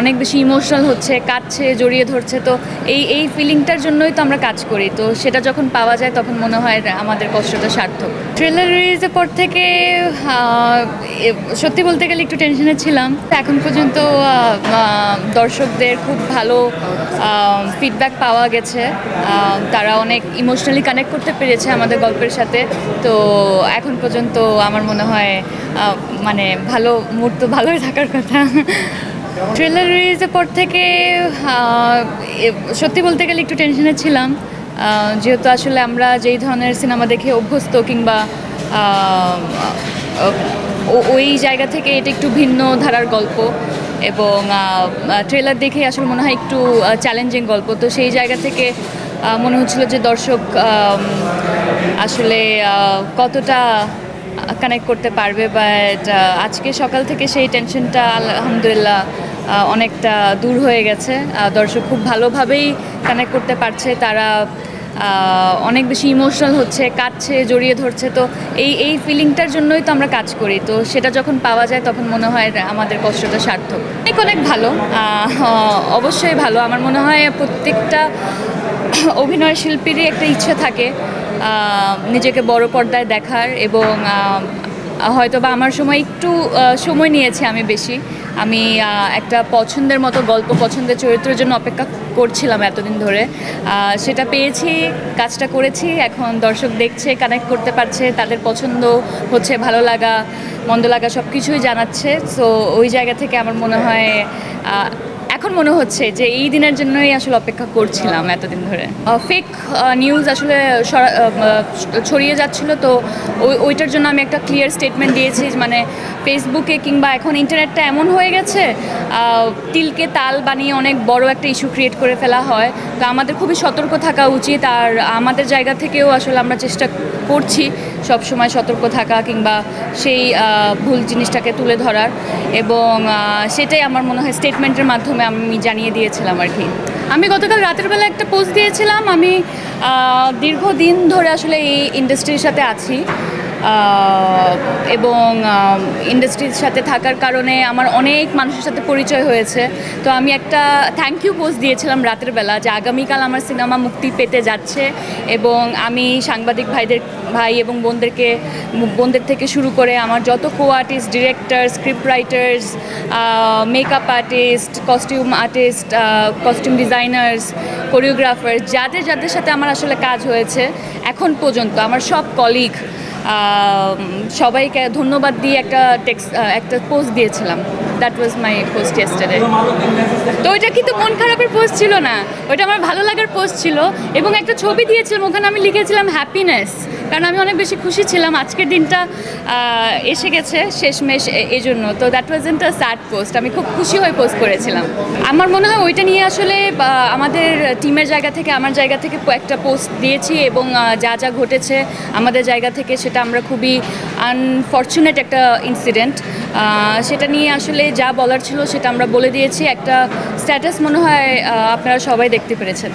অনেক বেশি ইমোশনাল হচ্ছে, কাঁদছে, জড়িয়ে ধরছে, তো এই এই ফিলিংটার জন্যই তো আমরা কাজ করি। তো সেটা যখন পাওয়া যায় তখন মনে হয় আমাদের কষ্টটা সার্থক। ট্রেলার রিলিজের পর থেকে সত্যি বলতে গেলে একটু টেনশনে ছিলাম। এখন পর্যন্ত দর্শকদের খুব ভালো ফিডব্যাক পাওয়া গেছে। তারা অনেক ইমোশনালি কানেক্ট করতে পেরেছে আমাদের গল্পের সাথে। তো এখন পর্যন্ত আমার মনে হয় মানে ভালো মুহূর্ত ভালোই থাকার কথা। ট্রেলার রিলিজের পর থেকে সত্যি বলতে গেলে একটু টেনশনে ছিলাম। যেহেতু আসলে আমরা যেই ধরনের সিনেমা দেখে অভ্যস্ত কিংবা ওই জায়গা থেকে এটা একটু ভিন্ন ধারার গল্প এবং ট্রেলার দেখে আসলে মনে হয় একটু চ্যালেঞ্জিং গল্প। তো সেই জায়গা থেকে মনে হচ্ছিল যে দর্শক আসলে কতটা কানেক্ট করতে পারবে বাট আজকে সকাল থেকে সেই টেনশনটা আলহামদুলিল্লাহ অনেকটা দূর হয়ে গেছে। দর্শক খুব ভালোভাবেই কানেক্ট করতে পারছে, তারা অনেক বেশি ইমোশনাল হচ্ছে, কাঁদছে, জড়িয়ে ধরছে। তো এই এই ফিলিংটার জন্যই তো আমরা কাজ করি। তো সেটা যখন পাওয়া যায়, তখন মনে হয় আমাদের কষ্টটা সার্থক। অনেক অনেক ভালো অবশ্যই ভালো। আমার মনে হয় প্রত্যেকটা অভিনয় শিল্পীরই একটা ইচ্ছে থাকে। নিজেকে বড় পর্দায় দেখার এবং হয়তো বা আমার সময় একটু সময় নিয়েছে আমি বেশি। আমি একটা পছন্দের মতো গল্প, পছন্দের চরিত্রের জন্য অপেক্ষা করছিলাম এতদিন ধরে। সেটা পেয়েছি, কাজটা করেছি, এখন দর্শক দেখছে কানেক্ট করতে পারছে, তাদের পছন্দ হচ্ছে, ভালো লাগা, মন্দ লাগা সব কিছুই জানাচ্ছে। সো ওই জায়গা থেকে আমার মনে হয় এখন মনে হচ্ছে যে এই দিনের জন্যই আসলে অপেক্ষা করছিলাম এতদিন ধরে। ফেক নিউজ আসলে ছড়িয়ে যাচ্ছিল, তো ওই, ওইটার জন্য আমি একটা ক্লিয়ার স্টেটমেন্ট দিয়েছি মানে ফেসবুকে কিংবা এখন ইন্টারনেটটা এমন হয়ে গেছে তিলকে তাল বানিয়ে অনেক বড় একটা ইস্যু ক্রিয়েট করে ফেলা হয়। তো আমাদের খুবই সতর্ক থাকা উচিত, আর আমাদের জায়গা থেকেও আসলে আমরা চেষ্টা করছি সব সময় সতর্ক থাকা কিংবা সেই ভুল জিনিসটাকে তুলে ধরার। এবং সেটাই আমার মনে হয় স্টেটমেন্টের মাধ্যমে আমি জানিয়ে দিয়েছিলাম আর কি। আমি গতকাল রাতের বেলা একটা পোস্ট দিয়েছিলাম, আমি দীর্ঘদিন ধরে আসলে এই ইন্ডাস্ট্রির সাথে আছি। এবং ইন্ডাস্ট্রির সাথে থাকার কারণে আমার অনেক মানুষের সাথে পরিচয় হয়েছে। তো আমি একটা থ্যাংক ইউ পোস্ট দিয়েছিলাম রাতের বেলা যে আগামীকাল আমার সিনেমা মুক্তি পেতে যাচ্ছে এবং আমি সাংবাদিক ভাইদের, ভাই এবং বোনদেরকে, বোনদের থেকে শুরু করে আমার যত co artist director script writers makeup artist costume artist costume designers choreographer যাদের যাদের সাথে আমার আসলে কাজ হয়েছে, এখন পর্যন্ত আমার সব কলিগ সবাইকে ধন্যবাদ দিয়ে একটা টেক্স একটা পোস্ট দিয়েছিলাম। That was my post yesterday তো ওইটা কিন্তু মন খারাপের পোস্ট ছিল না। ওইটা আমার ভালো লাগার পোস্ট ছিল। এবং একটা ছবি দিয়েছিলাম, ওখানে আমি লিখেছিলাম হ্যাপিনেস কারণ আমি অনেক বেশি খুশি ছিলাম। আজকের দিনটা এসে গেছে শেষমেশ এই জন্য। তো that was and a sad post আমি খুব খুশি হয়ে পোস্ট করেছিলাম। আমার মনে হয় ওইটা নিয়ে আসলে আমাদের টিমের জায়গা থেকে, আমার জায়গা থেকে একটা পোস্ট দিয়েছি এবং যা যা ঘটেছে আমাদের জায়গা থেকে, সেটা আমরা খুবই আনফর্চুনেট একটা ইনসিডেন্ট সেটা নিয়ে আসলে যা বলার ছিল সেটা আমরা বলে দিয়েছি। একটা স্ট্যাটাস মনে হয় আপনারা সবাই দেখতে পেরেছেন।